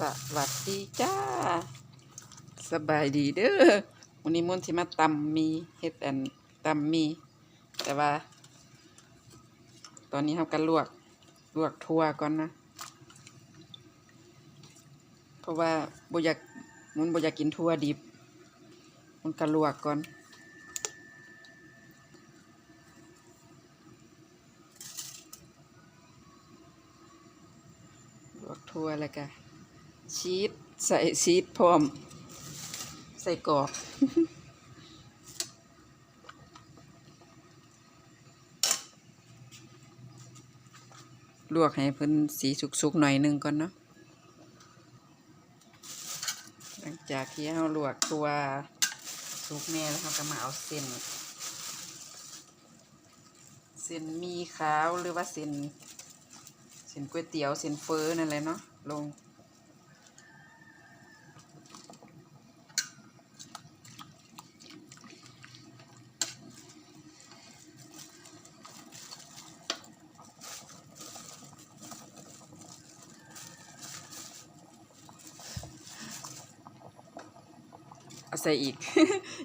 สวัสดีจ้า สบายดีเด้อวันนี้มนต์สิมาตำมีเฮ็ดแอนตำมี แต่ว่า ตอนนี้ทำกันลวก ลวกทั่วก่อนนะ เพราะว่าบ่อยากมนต์บ่อยากกินทั่วดิบมันก็ลวกก่อนลวกทั่วแล้วก็ ชีสใส่ชีสพร้อม ใส่กรอกลวกให้เพิ่นสีสุกๆหน่อยหนึงก่อนเนาะ หลังจากที่เราลวกตัวสุกแน่แล้วเราก็มาเอาเส้น เส้นมีขาวหรือว่าเส้น เส้นก๋วยเตี๋ยวเส้นเฟอนั่นแหละเนาะลง เอาใส่อีก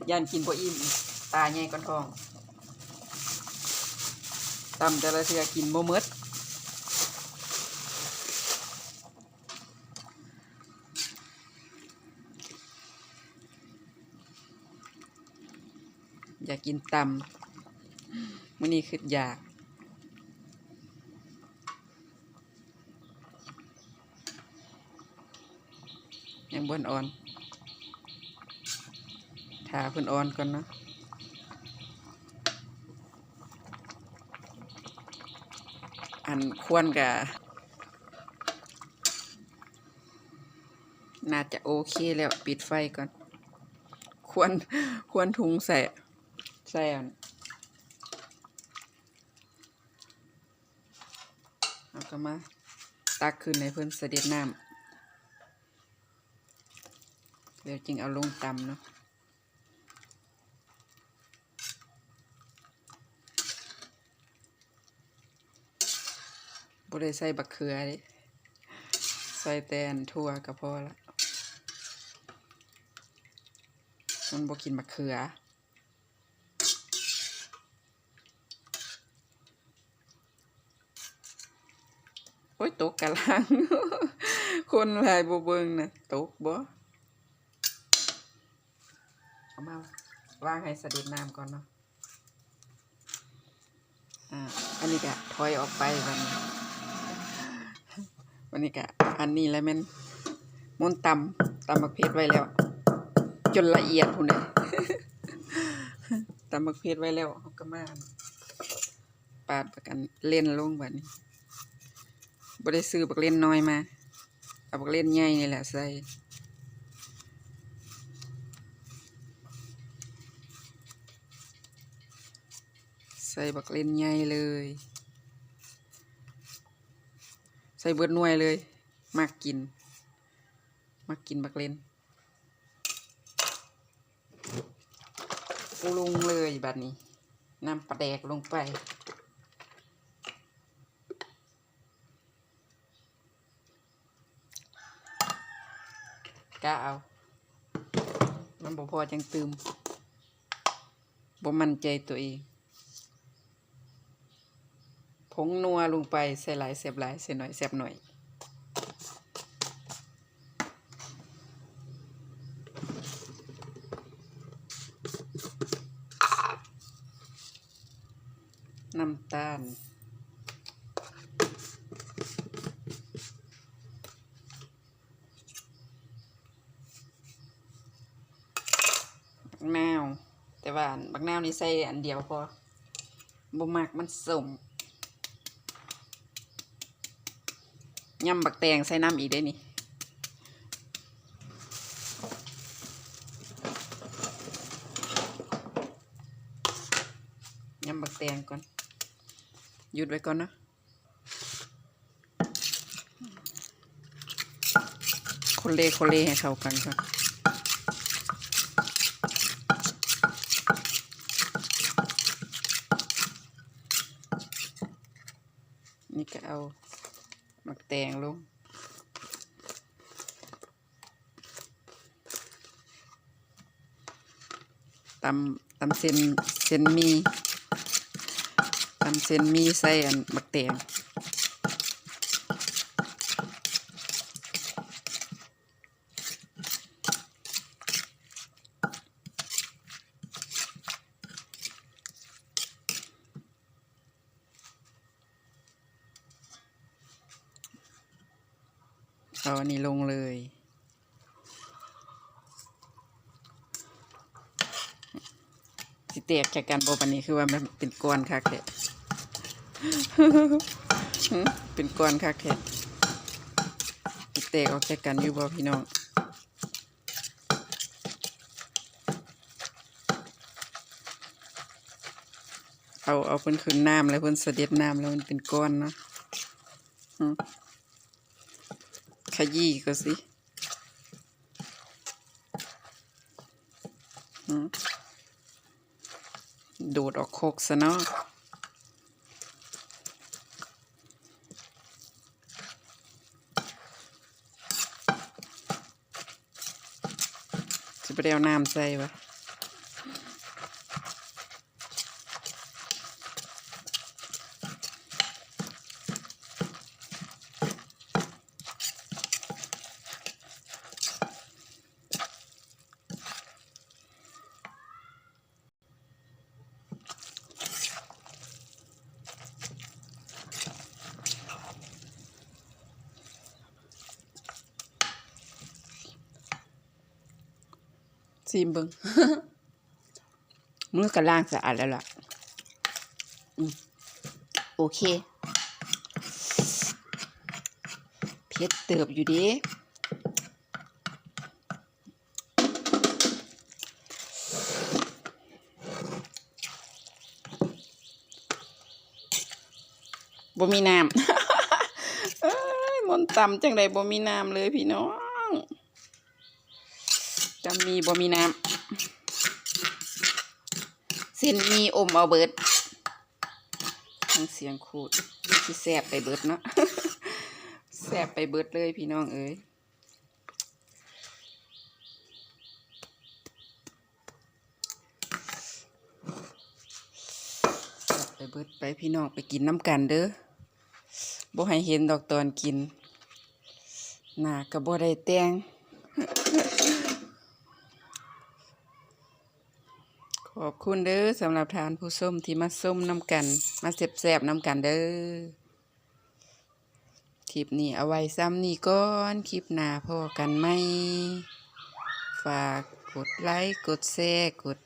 ยานกินบ่อิ่มตาใหญ่ก้อนทองตำแต่ละเทือกินบ่หมดอยากกินตำมื้อนี้คืออยากยังบ่นอ่อน ถาเพิ่นอ่อนก่อนเนาะอันควรกะน่าจะโอเคแล้วปิดไฟก่อน ควรควรถุงใส่ ใส่อันเอาก็มาตักขึ้นในเพิ่อนเสด็จน้ำเดี๋ยวจึงเอาลงตำเนาะ บ่ได้ใส่บักเขือดิใส่แตนทั่วก็พอละมันบ่กินบักเขือโอ้ยตกกะลัง คนหลายบ่เบิ่งน่ะตกบ่เอามาวางให้เสด็จน้ำก่อนเนาะ อ่า อันนี้ก็ถอยออกไปวันนี้ วันนี้ก็อันนี้แล้วแม่นมนต์ตำตำมักเพชรไว้แล้ว จนละเอียดพุ่นน่ะตำมักเพชรไว้แล้วเขาก็มาปาดประกันเล่นลงบัดนี้บ่ได้ซื้อบักเล่นน้อยมาเอาบักเล่นใหญ่นี่แหละใส่ใส่บักเล่นใหญ่เลย ใส่เบิดหน่วยเลย มากกิน มากกินบักเล่นปรุงเลยแบัดนี้น้ำปลาแดกลงไป กะเอา มันบ่พอจังตืมบ่มั่นใจตัวเอง งนัวลงไปใส่หลายเสียบหลายใส่หน่อยเสียบหน่อย น้ำตาลบักนาว แต่ว่าอันบักนาวนี่ใส่อันเดียวพอบ่มักมันสม ยำบักแตงใส่น้ำอีกได้นี่ยำบักแตงก่อน หยุดไว้ก่อนนะคนเลคนเลให้เข้ากันก่อน มักแตงลงตำตำเส้นเส้นมีตำเส้นมีใส่อันมักแตง เอาอันนี้ลงเลยสิแตกจากกันบ่ปานนี้คือว่ามันเป็นก้อนคักแท้เป็นก้อนคักแท้สิแตกออกจากกันอยู่บ่พี่น้องเอาเอาเพิ่นขึ้นน้ำแล้วเพิ่นเสด็จน้ำแล้วมันเป็นก้อนเนาะ ยี้ก็สิดูดออกโคกซะเนาะจะไปเอาน้ำใส่ปะ ซีมเบิงมือกระล่างสะอาดแล้วล่ะโอเคเพชรเติบอยู่ดีบ่มีน้ำเอ้ยมนต่ำจังใดบ่มีน้ำเลยพี่น้อง จะมีบ่มีน้ำเส้นมีอมเอาเบิดทั้งเสียงขูดที่แสบไปเบิดเนาะแสบไปเบิดเลยพี่น้องเอ้ยไปเบิดไปพี่น้องไปกินน้ำกันเด้อบ่ให้เห็นดอกตอนกินหน้าก็บ่ได้แต่ง ขอบคุณเด้อสำหรับทานผู้ส้มที่มาส้มน้ำกัน มาเสบๆน้ำกันเด้อคลิปนี้เอาไว้ซ้ำนี่ก่อนคลิปหน้าพอกันไหมฝากกดไลค์กดแชร์กด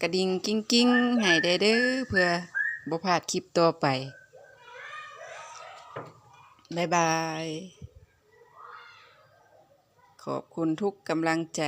กระดิ่งกิ้งกิ้งๆให้ได้เด้อเพื่อบ่พลาดคลิปต่อไปบายบาย ขอบคุณทุกกำลังใจ